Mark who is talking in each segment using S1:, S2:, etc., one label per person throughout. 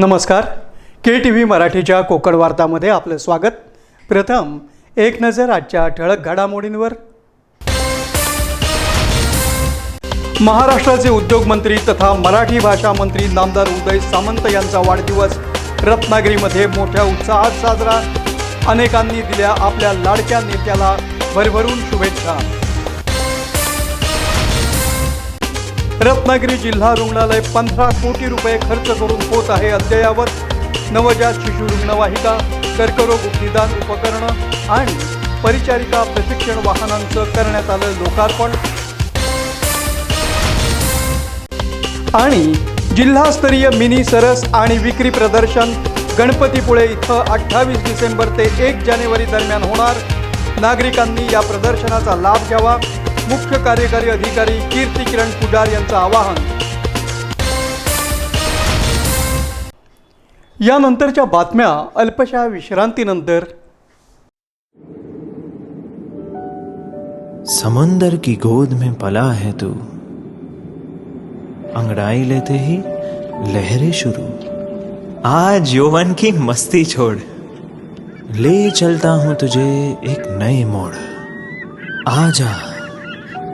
S1: नमस्कार. के T V मराठीच्या कोकण वार्तामध्ये आपलं स्वागत. प्रथम एक नजर आजच्या ठळक घडामोडींवर. महाराष्ट्राचे उद्योगमंत्री तथा मराठी भाषा मंत्री नामदार उदय सामंत यांचा वाढदिवस रत्नागिरीमध्ये मोठ्या उत्साहात साजरा. अनेकांनी दिल्या आपल्या लाडक्या नेत्याला भरभरून शुभेच्छा. रत्नागिरी जिल्हा रुग्णालय पंधरा कोटी रुपये खर्च करून होत आहे अद्ययावत. नवजात शिशु रुग्णवाहिका कर्करोग निदान उपकरणं आणि परिचारिका प्रशिक्षण वाहनांचं करण्यात आलं लोकार्पण. आणि जिल्हास्तरीय मिनी सरस आणि विक्री प्रदर्शन गणपतीपुळे इथं अठ्ठावीस डिसेंबर ते एक जानेवारी दरम्यान होणार. नागरिकांनी या प्रदर्शनाचा लाभ घ्यावा. मुख्य कार्यकारी अधिकारी कीर्ती किरण पुजार यांचं आवाहन. यानंतरच्या बातम्या अल्पशा विश्रांतीनंतर.
S2: समंदर की गोद में पला है तू। अंगड़ाई लेते ही लहरें शुरू। आज यौवन की मस्ती छोड़। ले चलता हूं तुझे एक नए मोड़। आजा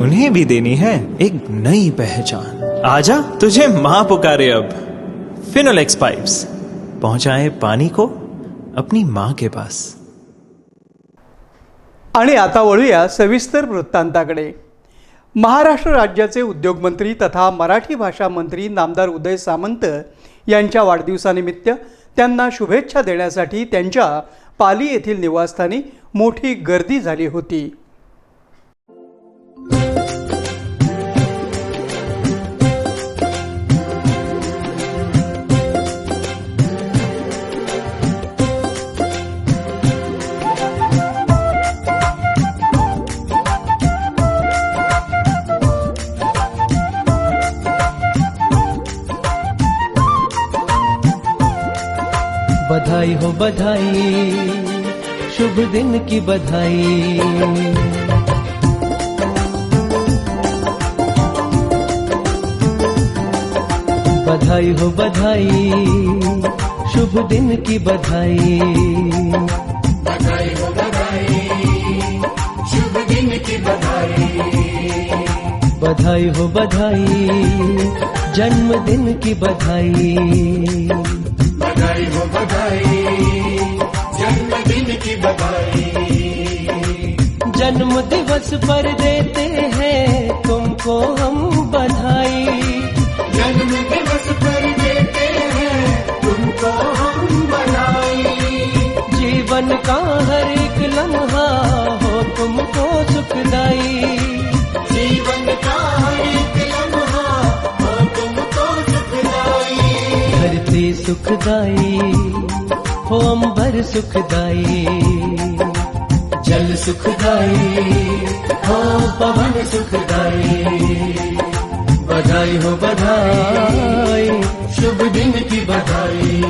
S2: उन्हें भी देनी है एक नई पहचान। आजा तुझे मां पुकारे अब। फिनोलेक्स पाइप्स पहुंचाए पानी को अपनी मां के पास।
S1: आणि आता वळूया सविस्तर वृत्तांताकडे. महाराष्ट्र राज्याचे उद्योगमंत्री तथा मराठी भाषा मंत्री नामदार उदय सामंत यांच्या वाढदिवसानिमित्त त्यांना शुभेच्छा देण्यासाठी त्यांच्या पाली येथील निवासस्थानी मोठी गर्दी झाली होती.
S3: बधाई हो बधाई शुभ दिन की बधाई। बधाई हो बधाई शुभ दिन की बधाई। बधाई हो बधाई जन्मदिन की बधाई। जन्म दिवस पर देते हैं तुमको हम बधाई। जन्म दिवस पर देते हैं तुमको हम बधाई। जीवन का हर एक लम्हा हो तुमको सुखदाई। जीवन का हर एक लम्हा हो तुमको सुखदाई। धरती सुखदाई। हो अंबर सुखदाई। जल सुखदाई हो पवन सुखदाई। बधाई हो बधाई शुभ दिन की बधाई।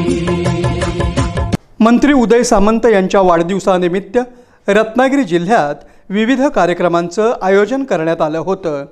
S1: मंत्री उदय सामंत यांच्या वाढदिवसानिमित्त रत्नागिरी जिल्ह्यात विविध कार्यक्रमांचं आयोजन करण्यात आलं होतं.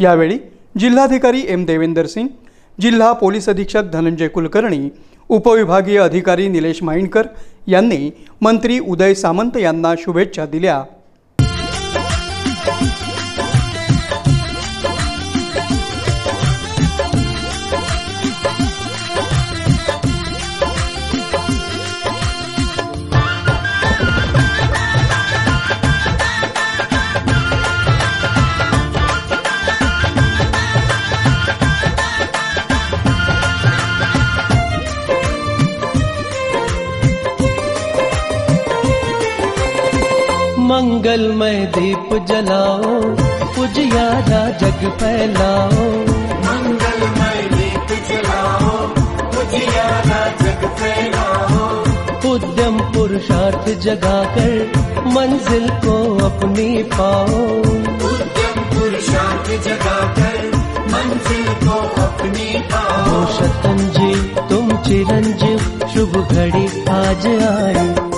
S1: यावेळी जिल्हाधिकारी एम देवेंदर सिंग जिल्हा पोलीस अधीक्षक धनंजय कुलकर्णी उपविभागीय अधिकारी निलेश माइंडकर यांनी मंत्री उदय सामंत यांना शुभेच्छा दिल्या.
S3: मंगलमय दीप जलाओ उजियारा जग फैलाओ।
S4: मंगलमय दीप जलाओ उजियारा जग फैलाओ।
S3: उद्यम पुरुषार्थ जगाकर मंजिल को अपनी पाओ।
S4: उद्यम पुरुषार्थ जगाकर मंजिल को अपनी पाओ।
S3: शतंजी तुम चिरंजीव शुभ घड़ी आज आई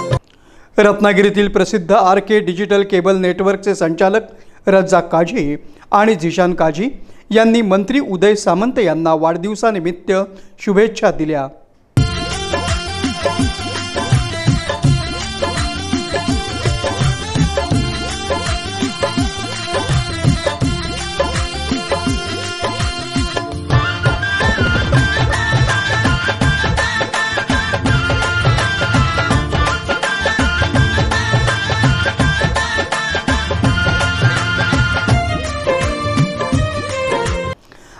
S1: रत्नागिरीतील प्रसिद्ध आर के डिजिटल केबल नेटवर्कचे संचालक रज्जा काझी आणि झिशान काझी यांनी मंत्री उदय सामंत यांना वाढदिवसानिमित्त शुभेच्छा दिल्या.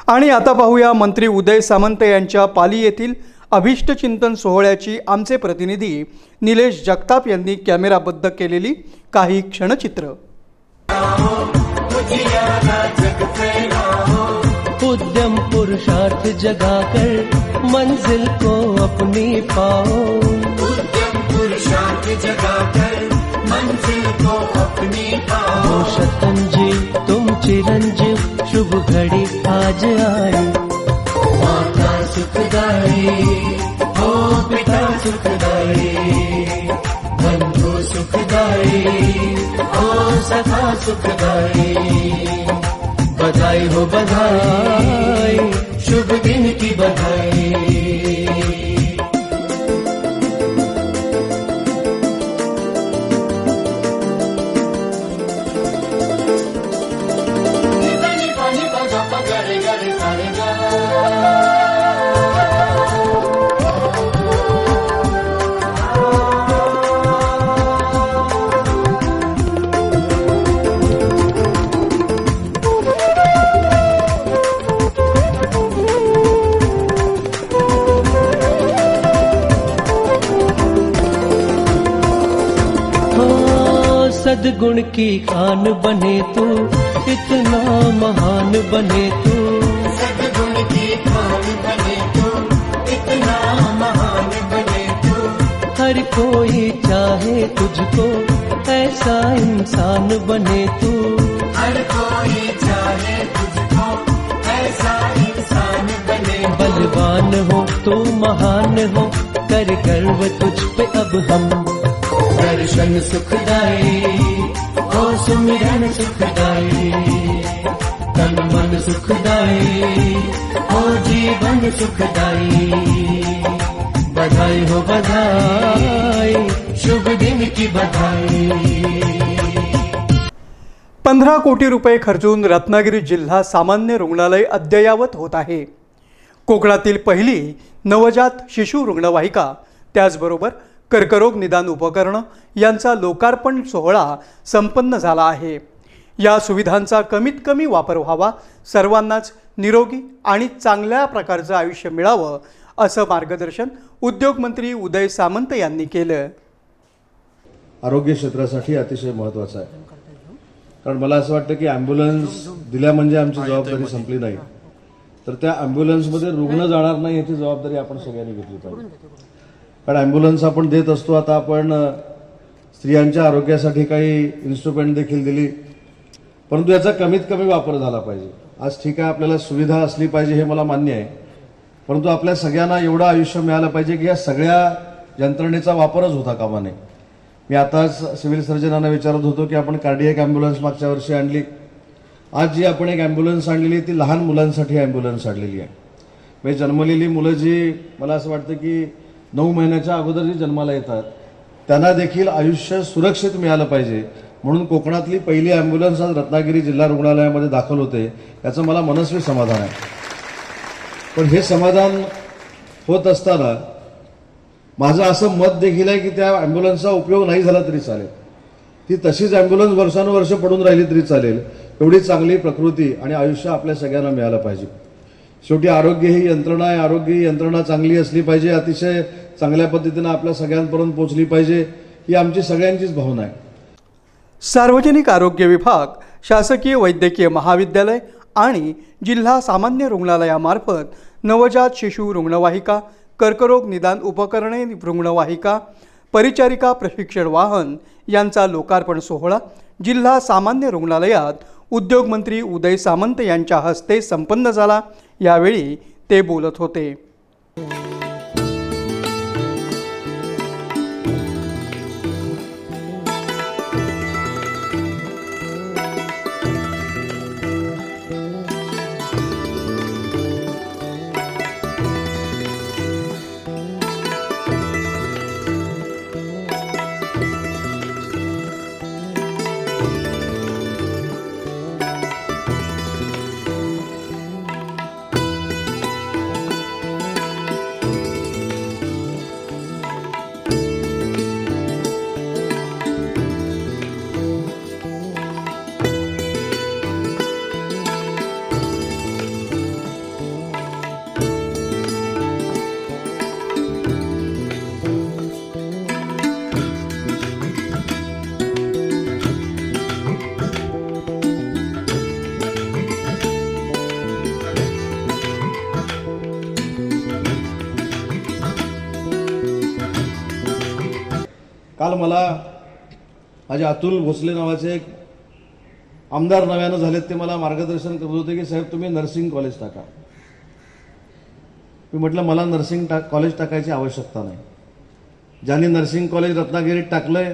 S1: आणि आता पाहूया मंत्री उदय सामंत यांच्या पाली येथील अभिष्टचिंतन सोहळ्याची आमचे प्रतिनिधी निलेश जगताप यांनी कॅमेराबद्ध केलेली काही क्षणचित्र.
S3: उद्यम पुरुषार्थ जगाकर मंजिल को अपनी पाओ।
S4: उद्यम पुरुषार्थ जगाकर मंजिल को अपनी पाओ।
S3: हो शतंजी तुम चिरंजीव शुभ घड़ी आज आई
S4: माता सुखदाई, हो पिता सुखदाई, बंधु सुखदाई, हो सखा सुखदाई। बधाई हो बधाई, शुभ दिन की बधाई।
S3: सदगुण की खान बने तू इतना महान बने तू।
S4: सदगुण की खान बने तू इतना महान बने तू।
S3: हर कोई चाहे तुझको ऐसा इंसान बने तू।
S4: हर कोई चाहे तुझको ऐसा इंसान बने
S3: बलवान हो तू महान हो कर गर्व तुझ पे अब हम।
S4: दर्शन सुखदाई सुमिरन सुखदाई तन मन सुखदाई जीवन सुखदाई बधाई हो बधाई शुभ दिन की बधाई
S1: पंधरा कोटी रुपये खर्चून रत्नागिरी जिल्हा सामान्य रुग्णालय अद्ययावत होत आहे. कोकणातील पहिली नवजात शिशु रुग्णवाहिका त्याचबरोबर कर्करोग निदान उपकरणं यांचा लोकार्पण सोहळा संपन्न झाला आहे. या सुविधांचा कमीत कमी वापर व्हावा सर्वांनाच निरोगी आणि चांगल्या प्रकारचं आयुष्य मिळावं असं मार्गदर्शन उद्योगमंत्री उदय सामंत यांनी केलं.
S5: आरोग्य क्षेत्रासाठी अतिशय महत्वाचं आहे. कारण मला असं वाटतं की अँब्युलन्स दिल्या म्हणजे आमची जबाबदारी संपली नाही. तर त्या अँब्युलन्समध्ये रुग्ण जाणार नाही याची जबाबदारी आपण सगळ्यांनी घेतली पाहिजे. कारण ॲम्ब्युलन्स आपण देत असतो. आता आपण स्त्रियांच्या आरोग्यासाठी काही इन्स्ट्रुमेंट देखील दिली. परंतु याचा कमीत कमी वापर झाला पाहिजे. आज ठीक आहे आपल्याला सुविधा असली पाहिजे हे मला मान्य आहे. परंतु आपल्या सगळ्यांना एवढं आयुष्य मिळालं पाहिजे की या सगळ्या यंत्रणेचा वापरच होता कामा नये मी आताच सिव्हिल सर्जनांना विचारत होतो की आपण कार्डियक ॲम्ब्युलन्स मागच्या वर्षी आणली. आज जी आपण एक ॲम्ब्युलन्स आणलेली ती लहान मुलांसाठी ॲम्ब्युलन्स आणलेली आहे. म्हणजे जन्मलेली मुलं जी मला असं वाटतं की नऊ महिन्याच्या अगोदर जी जन्माला येतात. त्यांना देखील आयुष्य सुरक्षित मिळालं पाहिजे. म्हणून कोकणातली पहिली ॲम्ब्युलन्स आज रत्नागिरी जिल्हा रुग्णालयामध्ये दाखल होते. याचं मला मनस्वी समाधान आहे. पण हे समाधान होत असताना माझं असं मत देखील आहे की त्या ॲम्ब्युलन्सचा उपयोग नाही झाला तरी चालेल. ती तशीच ॲम्ब्युलन्स वर्षानुवर्ष पडून राहिली तरी चालेल. एवढी चांगली प्रकृती आणि आयुष्य आपल्या सगळ्यांना मिळालं पाहिजे. शेवटी आरोग्य ही यंत्रणा आहे. आरोग्य ही यंत्रणा चांगली असली पाहिजे. अतिशय चांगल्या पद्धतीनं आपल्या सगळ्यांपर्यंत पोहोचली पाहिजे ही आमची सगळ्यांचीच भावना आहे.
S1: सार्वजनिक आरोग्य विभाग शासकीय वैद्यकीय महाविद्यालय आणि जिल्हा सामान्य रुग्णालयामार्फत नवजात शिशु रुग्णवाहिका कर्करोग निदान उपकरणे रुग्णवाहिका परिचारिका प्रशिक्षण वाहन यांचा लोकार्पण सोहळा जिल्हा सामान्य रुग्णालयात उद्योगमंत्री उदय सामंत यांच्या हस्ते संपन्न झाला. यावेळी ते बोलत होते.
S5: काल मला माझे अतुल भोसले नावाचे एक आमदार नव्यानं झालेत ते मला मार्गदर्शन करत होते की साहेब तुम्ही नर्सिंग कॉलेज टाका. मी म्हटलं मला नर्सिंग टा कॉलेज टाकायची आवश्यकता नाही. ज्यांनी नर्सिंग कॉलेज रत्नागिरीत टाकलंय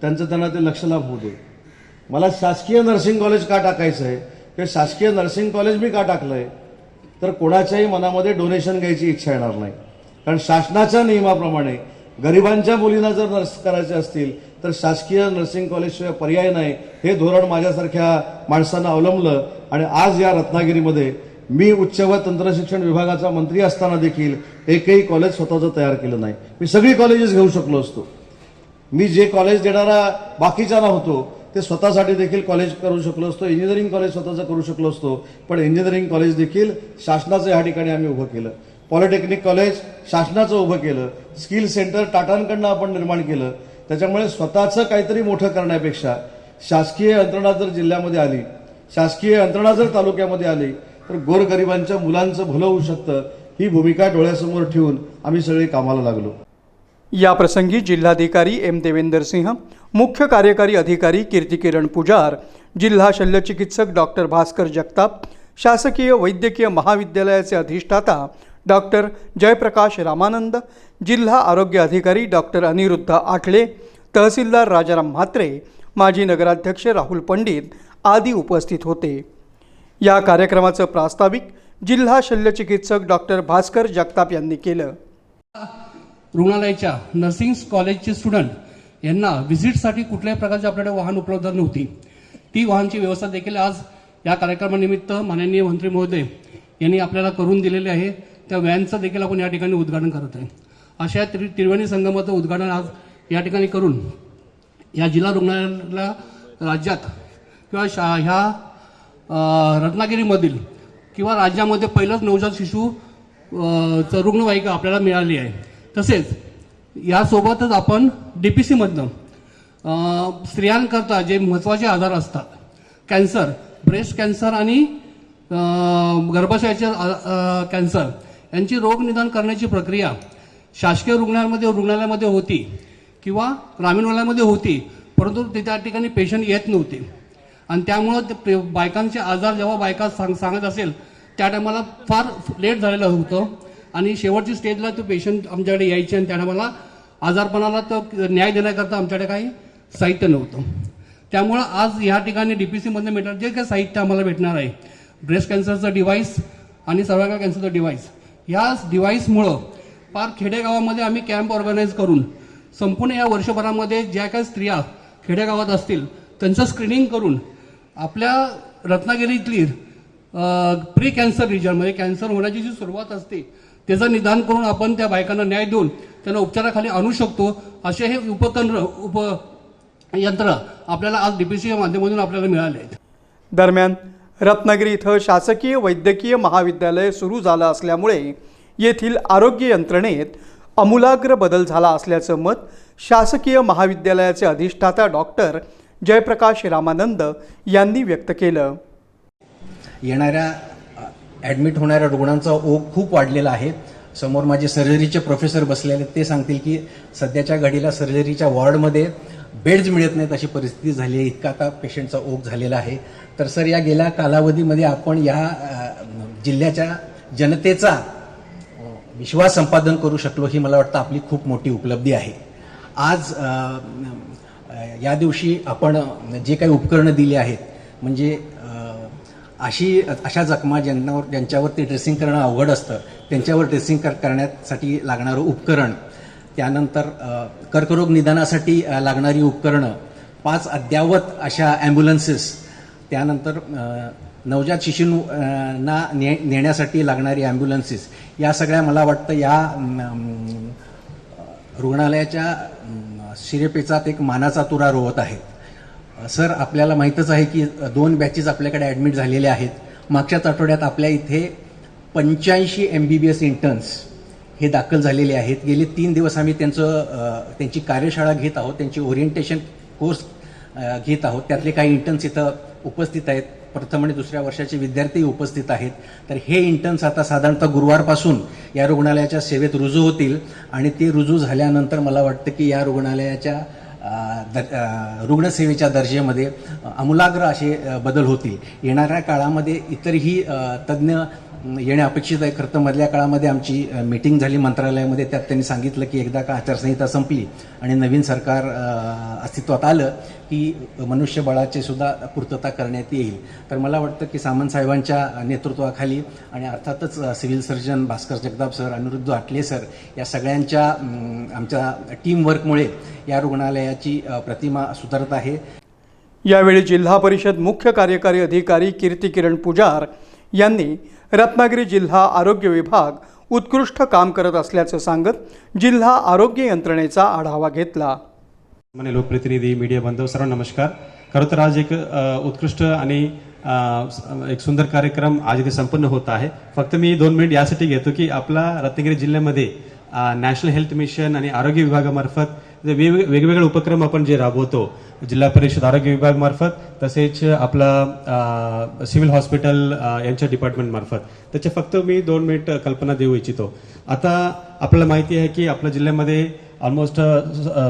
S5: त्यांचं त्यांना ते लक्ष लाभ होऊ दे. मला शासकीय नर्सिंग कॉलेज का टाकायचं आहे किंवा शासकीय नर्सिंग कॉलेज मी का टाकलंय? तर कोणाच्याही मनामध्ये डोनेशन घ्यायची इच्छा येणार नाही. कारण शासनाच्या नियमाप्रमाणे गरिबांच्या मुलींना जर नर्स करायचे असतील तर शासकीय नर्सिंग कॉलेजशिवाय पर्याय नाही. हे धोरण माझ्यासारख्या माणसानं अवलंबलं. आणि आज या रत्नागिरीमध्ये मी उच्च व तंत्रशिक्षण विभागाचा मंत्री असताना देखील एकही कॉलेज स्वतःचं तयार केलं नाही. मी सगळी कॉलेजेस घेऊ शकलो असतो. मी जे कॉलेज देणारा बाकीच्यांना होतो ते स्वतःसाठी देखील कॉलेज करू शकलो असतो इंजिनिअरिंग कॉलेज स्वतःचं करू शकलो असतो. पण इंजिनिअरिंग कॉलेज देखील शासनाचं या ठिकाणी आम्ही उभं केलं. पॉलिटेक्निक कॉलेज शासनाचं उभं केलं स्किल सेंटर टाटांकडनं आपण निर्माण केलं त्याच्यामुळे स्वतःचं काहीतरी मोठं करण्यापेक्षा शासकीय यंत्रणा जर जिल्ह्यामध्ये आली शासकीय यंत्रणा जर तालुक्यामध्ये आली तर गोरगरिबांच्या मुलांचं भलं होऊ शकतं ही भूमिका डोळ्यासमोर ठेवून आम्ही सगळे कामाला लागलो.
S1: या प्रसंगी जिल्हाधिकारी एम देवेंदर सिंह मुख्य कार्यकारी अधिकारी कीर्तिकिरण पुजार जिल्हा शल्यचिकित्सक डॉक्टर भास्कर जगताप शासकीय वैद्यकीय महाविद्यालयाचे अधिष्ठाता डॉक्टर जयप्रकाश रामानंद जिल्हा आरोग्य अधिकारी डॉक्टर अनिरुद्ध आठले तहसीलदार राजाराम म्हात्रे माजी नगराध्यक्ष राहुल पंडित आदी उपस्थित होते. या कार्यक्रमाचं प्रास्ताविक जिल्हा शल्यचिकित्सक डॉक्टर भास्कर जगताप यांनी केलं.
S6: रुग्णालयाच्या नर्सिंग कॉलेजचे स्टुडंट यांना व्हिजिटसाठी कुठल्याही प्रकारची आपल्याकडे वाहन उपलब्ध नव्हती. ती वाहनची व्यवस्था देखील आज या कार्यक्रमानिमित्त माननीय मंत्री महोदय यांनी आपल्याला करून दिलेले आहे. त्या व्हॅनचं देखील आपण या ठिकाणी उद्घाटन करत आहे. अशा त्रि त्रिवेणी संगमाचं उद्घाटन आज या ठिकाणी करून या जिल्हा रुग्णालयाला राज्यात किंवा शा ह्या रत्नागिरीमधील किंवा राज्यामध्ये पहिलंच नवजात शिशू च चं रुग्णवाहिका आपल्याला मिळाली आहे. तसेच यासोबतच आपण डी पी सीमधनं स्त्रियांकरता जे महत्त्वाचे आजार असतात कॅन्सर ब्रेस्ट कॅन्सर आणि गर्भाशयाचे कॅन्सर यांची रोगनिदान करण्याची प्रक्रिया शासकीय रुग्णालयामध्ये रुग्णालयामध्ये होती किंवा ग्रामीण रुग्णालयामध्ये होती परंतु ते त्या ठिकाणी पेशंट येत नव्हते. आणि त्यामुळं ते बायकांचे आजार जेव्हा बायका सांग सांगत असेल त्या टायमाला फार लेट झालेलं होतं. आणि शेवटची स्टेजला तो पेशंट आमच्याकडे यायचे आणि त्या टायमाला आजारपणाला तर न्याय देण्याकरता आमच्याकडे काही साहित्य नव्हतं. त्यामुळं आज ह्या ठिकाणी डी पी सीमधनं मिळणार जे काही साहित्य आम्हाला भेटणार आहे. ब्रेस्ट कॅन्सरचं डिव्हाइस आणि सर्वायकल कॅन्सरचं डिव्हाइस या डिव्हाइसमुळं पार खेडेगावामध्ये आम्ही कॅम्प ऑर्गनाईज करून संपूर्ण या वर्षभरामध्ये ज्या काही स्त्रिया खेडेगावात असतील त्यांचं स्क्रीनिंग करून आपल्या रत्नागिरीतली प्री कॅन्सर रिजन म्हणजे कॅन्सर होण्याची जी सुरुवात असते त्याचं निदान करून आपण त्या बायकांना न्याय देऊन त्यांना उपचाराखाली आणू शकतो असे हे उपतंत्र उप यंत्र आपल्याला आज डीपीसीच्या माध्यमातून आपल्याला मिळाले आहेत.
S1: दरम्यान रत्नागिरी इथं शासकीय वैद्यकीय महाविद्यालय सुरू झालं असल्यामुळे येथील आरोग्य यंत्रणेत अमूलाग्र बदल झाला असल्याचं मत शासकीय महाविद्यालयाचे अधिष्ठाता डॉक्टर जयप्रकाश रामानंद यांनी व्यक्त केलं
S7: येणाऱ्या ॲडमिट होणाऱ्या रुग्णांचा ओघ खूप वाढलेला आहे समोर माझे सर्जरीचे प्रोफेसर बसलेले आहेत. ते सांगतील की सध्याच्या घडीला सर्जरीच्या वॉर्डमध्ये बेड्स मिळत नाहीत अशी परिस्थिती झाली आहे. इतका आता पेशंटचा ओघ झालेला आहे. तर सर या गेल्या कालावधीमध्ये आपण या जिल्ह्याच्या जनतेचा विश्वास संपादन करू शकलो ही मला वाटतं आपली खूप मोठी उपलब्धी आहे. आज या दिवशी आपण जे काही उपकरणं दिली आहेत म्हणजे अशी अशा जखमा ज्यांनावर ज्यांच्यावर ते ड्रेसिंग करणं अवघड असतं त्यांच्यावर ड्रेसिंग कर करण्यासाठी लागणारं उपकरण त्यानंतर कर्करोग निदानासाठी लागणारी उपकरणं पाच अद्यावत अशा ॲम्ब्युलन्सेस त्यानंतर नवजात शिशूंना ने नेण्यासाठी लागणारी ॲम्ब्युलन्सेस या सगळ्या मला वाटतं या रुग्णालयाच्या शिरेपेचात एक मानाचा तुरा रोवत आहेत. सर आपल्याला माहीतच आहे की दोन बॅचेस आपल्याकडे ॲडमिट झालेले आहेत. मागच्याच आठवड्यात आपल्या इथे पंच्याऐंशी M B B S interns हे दाखल झालेले आहेत. गेले तीन दिवस आम्ही त्यांचं त्यांची कार्यशाळा घेत आहोत त्यांची ओरिएंटेशन कोर्स घेत आहोत. त्यातले काही इंटर्न्स इथं उपस्थित आहेत. प्रथम आणि दुसऱ्या वर्षाचे विद्यार्थी उपस्थित आहेत. तर हे इंटर्न्स आता साधारणतः गुरुवारपासून या रुग्णालयाच्या सेवेत रुजू होतील आणि ते रुजू झाल्यानंतर मला वाटतं की या रुग्णालयाच्या द- रुग्णसेवेच्या दर्जेमध्ये आमूलाग्र असे बदल होतील. येणाऱ्या काळामध्ये इतरही तज्ज्ञ येणे अपेक्षित आहे. खरं तर मधल्या काळामध्ये आमची मीटिंग झाली मंत्रालयामध्ये. त्यात त्यांनी सांगितलं की एकदा का आचारसंहिता संपली आणि नवीन सरकार अस्तित्वात आलं की मनुष्यबळाची सुद्धा पूर्तता करण्यात येईल. तर मला वाटतं की सामंत साहेबांच्या नेतृत्वाखाली आणि अर्थातच civil surgeon Bhaskar Jagtap sir Aniruddha Atale sir या सगळ्यांच्या आमच्या टीमवर्कमुळे या रुग्णालयाची प्रतिमा सुधारत आहे.
S1: यावेळी जिल्हा परिषद मुख्य कार्यकारी अधिकारी कीर्ती किरण पुजार यांनी रत्नागिरी जिल्हा आरोग्य विभाग उत्कृष्ट काम करत असल्याचं सांगत जिल्हा आरोग्य यंत्रणेचा आढावा घेतला.
S8: मान्य लोकप्रतिनिधी मीडिया बांधव सर्व नमस्कार. खरं तर आज एक उत्कृष्ट आणि एक सुंदर कार्यक्रम आज इथे संपन्न होत आहे. फक्त मी दोन मिनिट यासाठी घेतो की आपला रत्नागिरी जिल्ह्यामध्ये नॅशनल हेल्थ मिशन आणि आरोग्य विभागामार्फत जे वेगवेगळे उपक्रम आपण जे राबवतो जिल्हा परिषद आरोग्य विभागामार्फत तसेच आपला सिव्हिल हॉस्पिटल यांच्या डिपार्टमेंटमार्फत. त्याचे फक्त मी दोन मिनिट कल्पना देऊ इच्छितो. आता आपल्याला माहिती आहे की आपल्या जिल्ह्यामध्ये ऑलमोस्ट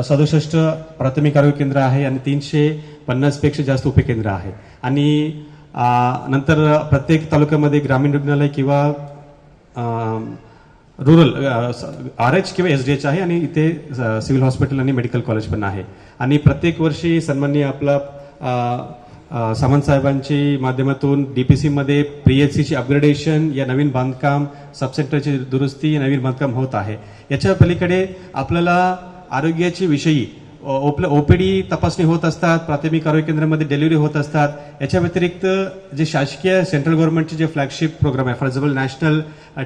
S8: सदुसष्ट प्राथमिक आरोग्य केंद्र आहे आणि तीनशे पन्नासपेक्षा जास्त उपकेंद्र आहे. आणि नंतर प्रत्येक तालुक्यामध्ये ग्रामीण रुग्णालय किंवा रुरल आर एच किंवा एस डी एच आहे आणि इथे सिव्हिल हॉस्पिटल आणि मेडिकल कॉलेज पण आहे. आणि प्रत्येक वर्षी सन्माननीय आपला अ, अ, सामंत साहेबांची माध्यमातून पी एच सीची अपग्रेडेशन या नवीन बांधकाम सबसेंटरची दुरुस्ती नवीन बांधकाम होत आहे. याच्या पलीकडे आपल्याला आरोग्याची विषयी ओपीडी तपासणी होत असतात प्राथमिक आरोग्य केंद्रामध्ये डिलिव्हरी होत असतात याच्या व्यतिरिक्त जे शासकीय सेंट्रल गव्हर्नमेंटचे जे फ्लॅगशिप प्रोग्राम आहे for example national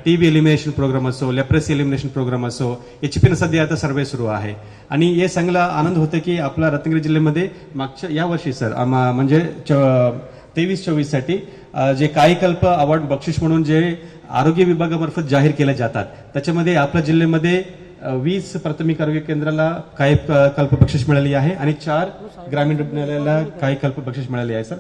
S8: T B elimination program असो लेप्रेसी एलिमिनेशन प्रोग्राम असो याची पण सध्या आता सर्वे सुरू आहे आणि हे चांगला आनंद होतो की आपला रत्नागिरी जिल्ह्यामध्ये मागच्या या वर्षी सर आम्हा- म्हणजे तेवीस चोवीससाठी जे कायकल्प अवॉर्ड बक्षीस म्हणून जे आरोग्य विभागामार्फत जाहीर केले जातात त्याच्यामध्ये आपल्या जिल्ह्यामध्ये वीस प्राथमिक आरोग्य केंद्राला काही कल्प बक्षीस मिळाली आहे आणि चार ग्रामीण रुग्णालयाला काही कल्प बक्षीस मिळाली आहे सर.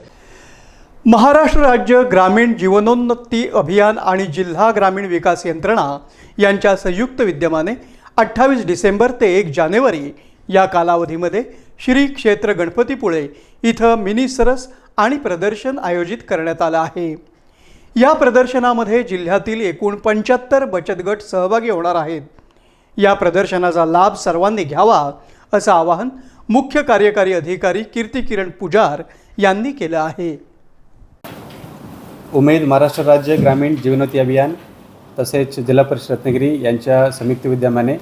S1: महाराष्ट्र राज्य ग्रामीण जीवनोन्नती अभियान आणि जिल्हा ग्रामीण विकास यंत्रणा यांच्या संयुक्त विद्यमाने अठ्ठावीस डिसेंबर ते एक जानेवारी या कालावधीमध्ये श्री क्षेत्र गणपतीपुळे इथं मिनी सरस आणि प्रदर्शन आयोजित करण्यात आलं आहे. या प्रदर्शनामध्ये जिल्ह्यातील एकूण पंच्याहत्तर बचत गट सहभागी होणार आहेत. या प्रदर्शनाचा लाभ सर्वांनी घ्यावा असं आवाहन मुख्य कार्यकारी अधिकारी कीर्ती किरण पुजार यांनी केलं आहे.
S8: उमेद महाराष्ट्र राज्य ग्रामीण जीवनोती अभियान तसेच जिल्हा परिषद रत्नागिरी यांच्या संयुक्त विद्यमाने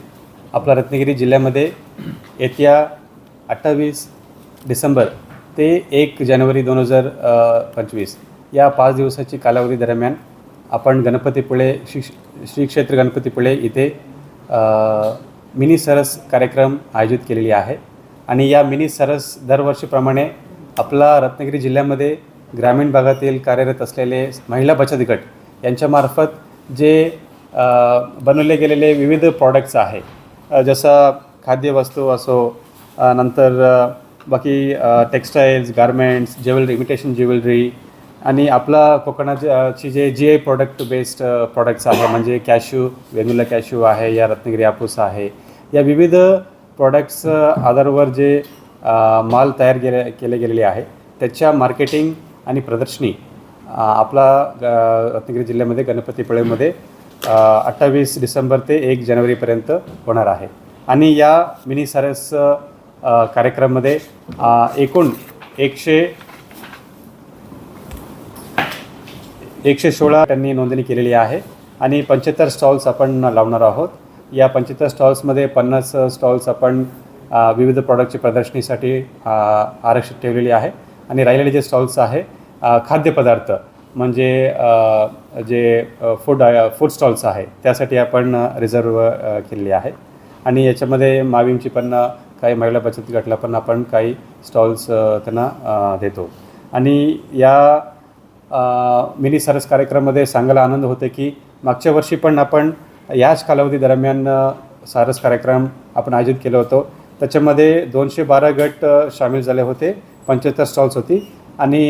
S8: आपला रत्नागिरी जिल्ह्यामध्ये येत्या अठ्ठावीस डिसेंबर ते एक जानेवारी दोन हजार पंचवीस या पाच दिवसाची कालावधी दरम्यान आपण गणपतीपुळे श्री श्री क्षेत्र गणपतीपुळे इथे मिनी सरस कार्यक्रम आयोजित केलेली आहे. आणि या मिनी सरस दरवर्षीप्रमाणे आपला रत्नागिरी जिल्ह्यामध्ये ग्रामीण भागातील कार्यरत असलेले महिला बचत गट यांच्यामार्फत जे बनवले गेलेले विविध प्रॉडक्ट्स आहे. जसं खाद्यवस्तू असो नंतर बाकी textiles garments jewellery imitation jewellery आणि आपला कोकणाची जे G I product based products आहे म्हणजे कॅश्यू वेंगुला कॅश्यू आहे या रत्नागिरी आपूस आहे या विविध प्रॉडक्ट्स आधारवर जे माल तयार केले केले गेलेले आहे त्याच्या मार्केटिंग आणि प्रदर्शनी आपला ग- रत्नागिरी जिल्ह्यामध्ये गणपतीपुळेमध्ये अठ्ठावीस डिसेंबर ते एक जानेवारीपर्यंत होणार आहे. आणि या मिनी सरस कार्यक्रममध्ये एकूण एकशे एकशे सोळा त्यांनी नोंदणी केलेली आहे आणि पंच्याहत्तर स्टॉल्स आपण लावणार आहोत. या पंच्याहत्तर स्टॉल्समध्ये पन्नास स्टॉल्स आपण विविध प्रॉडक्टची प्रदर्शनीसाठी आरक्षित ठेवलेली आहे. आणि राहिलेले जे स्टॉल्स आहे खाद्यपदार्थ म्हणजे जे फूड फूड स्टॉल्स आहे त्यासाठी आपण रिझर्व केलेली आहे. आणि याच्यामध्ये मावीमची पण काही महिला बचत गटला पण आपण काही स्टॉल्स त्यांना देतो. आणि या मिनी सरस कार्यक्रमामध्ये सांगायला आनंद होते की मागच्या वर्षी पण आपण याच कालावधी दरम्यान सारस कार्यक्रम आपण आयोजित केलं होतं. त्याच्यामध्ये दोनशे बारा गट सामील झाले होते. पंच्याहत्तर स्टॉल्स होती. आणि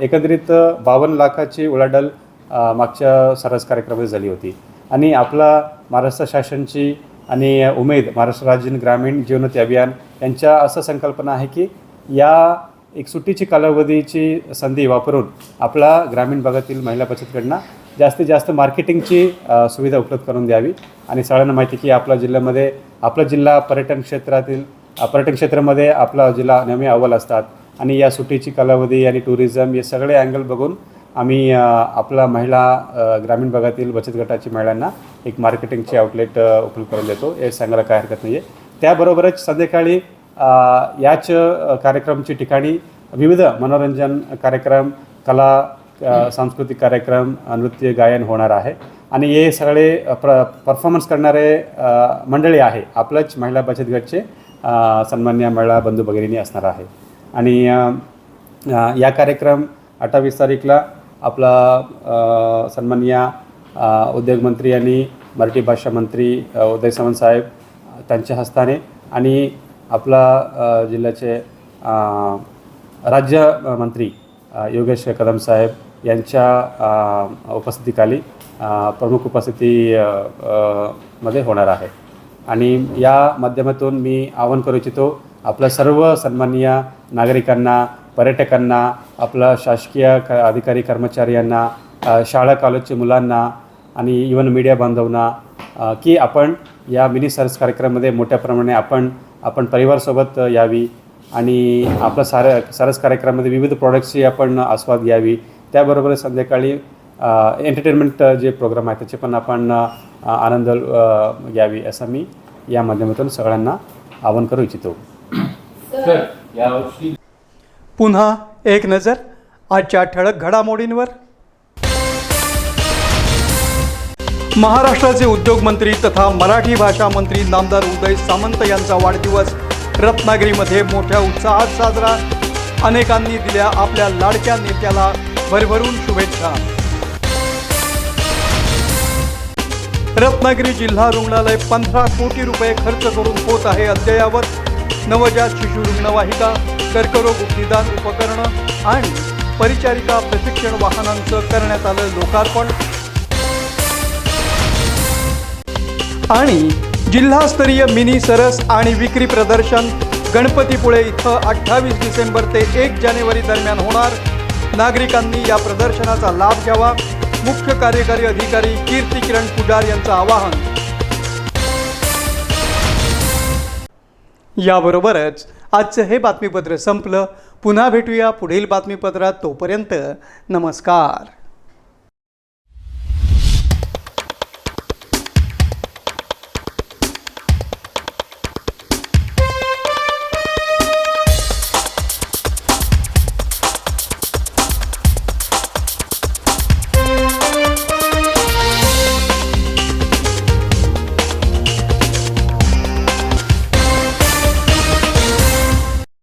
S8: एकंदरीत बावन्न लाखाची उलाढाल मागच्या सरस कार्यक्रमामध्ये झाली होती. आणि आपला महाराष्ट्र शासनची आणि उमेद महाराष्ट्र राज्य ग्रामीण जीवनोती अभियान यांच्या असं संकल्पना आहे की या एक सुट्टीची कालावधीची संधी वापरून आपला ग्रामीण भागातील महिला बचतगटांना जास्तीत जास्त मार्केटिंगची सुविधा उपलब्ध करून द्यावी. आणि सगळ्यांना माहिती की आपला जिल्ह्यामध्ये आपला जिल्हा पर्यटन क्षेत्रातील पर्यटन क्षेत्रामध्ये आपला जिल्हा नेहमी अव्वल असतात. आणि या सुट्टीची कालावधी आणि टुरिझम हे सगळे अँगल बघून आम्ही आपला महिला ग्रामीण भागातील बचत गटाची महिलांना एक मार्केटिंगची आउटलेट उपलब्ध करून देतो. हे सांगायला काय हरकत नाही आहे त्याबरोबरच संध्याकाळी याच कार्यक्रमची ठिकाणी विविध मनोरंजन कार्यक्रम कला सांस्कृतिक कार्यक्रम नृत्य गायन होणार आहे. आणि हे सगळे प्र परफॉर्मन्स करणारे मंडळी आहे. आपलंच महिला बचत गटचे सन्मान्य महिला बंधू भगिनी असणार आहे. आणि या कार्यक्रम अठ्ठावीस तारीखला आपला सन्मान्य उद्योगमंत्री आणि मराठी भाषा मंत्री उदय सावंत साहेब त्यांच्या हस्ताने आणि आपला जिल्ह्याचे राज्यमंत्री राज्य मंत्री योगेश कदम साहेब यांच्या उपस्थितीखाली प्रमुख उपस्थिती मध्ये होणार आहे. आणि या माध्यमातून मी आवाहन करू इच्छितो आपल्या सर्व सन्माननीय नागरिकांना पर्यटकांना आपला शासकीय क अधिकारी कर्मचाऱ्यांना शाळा कॉलेजच्या मुलांना आणि इवन मीडिया बांधवांना की आपण या मिनी सरस कार्यक्रमामध्ये मोठ्या प्रमाणे आपण आपण परिवारसोबत यावी आणि आपला सार सरस कार्यक्रमामध्ये विविध प्रॉडक्ट्सची आपण आस्वाद घ्यावी. त्याबरोबर संध्याकाळी एंटरटेनमेंट जे प्रोग्राम आहे त्याचे पण आपण आनंद घ्यावी असं मी या माध्यमातून सगळ्यांना आवाहन करू इच्छितो.
S1: पुन्हा एक नजर आजच्या ठळक घडामोडींवर. महाराष्ट्राचे उद्योगमंत्री तथा मराठी भाषा मंत्री नामदार उदय सामंत यांचा वाढदिवस रत्नागिरीमध्ये मोठ्या उत्साहात साजरा. अनेकांनी दिल्या आपल्या लाडक्या नेत्याला भरभरून शुभेच्छा. रत्नागिरी जिल्हा रुग्णालय पंधरा कोटी रुपये खर्च करून होत आहे अद्ययावत. नवजात शिशु रुग्णवाहिका कर्करोग निदान उपकरणं आणि परिचारिका प्रशिक्षण वाहनांचं करण्यात आलं लोकार्पण. आणि जिल्हास्तरीय मिनी सरस आणि विक्री प्रदर्शन गणपतीपुळे इथं अठ्ठावीस डिसेंबर ते एक जानेवारी दरम्यान होणार. नागरिकांनी या प्रदर्शनाचा लाभ घ्यावा. मुख्य कार्यकारी अधिकारी कीर्ती किरण पुजार यांचं आवाहन. याबरोबरच आजचं हे बातमीपत्र संपलं. पुन्हा भेटूया पुढील बातमीपत्रात तोपर्यंत नमस्कार.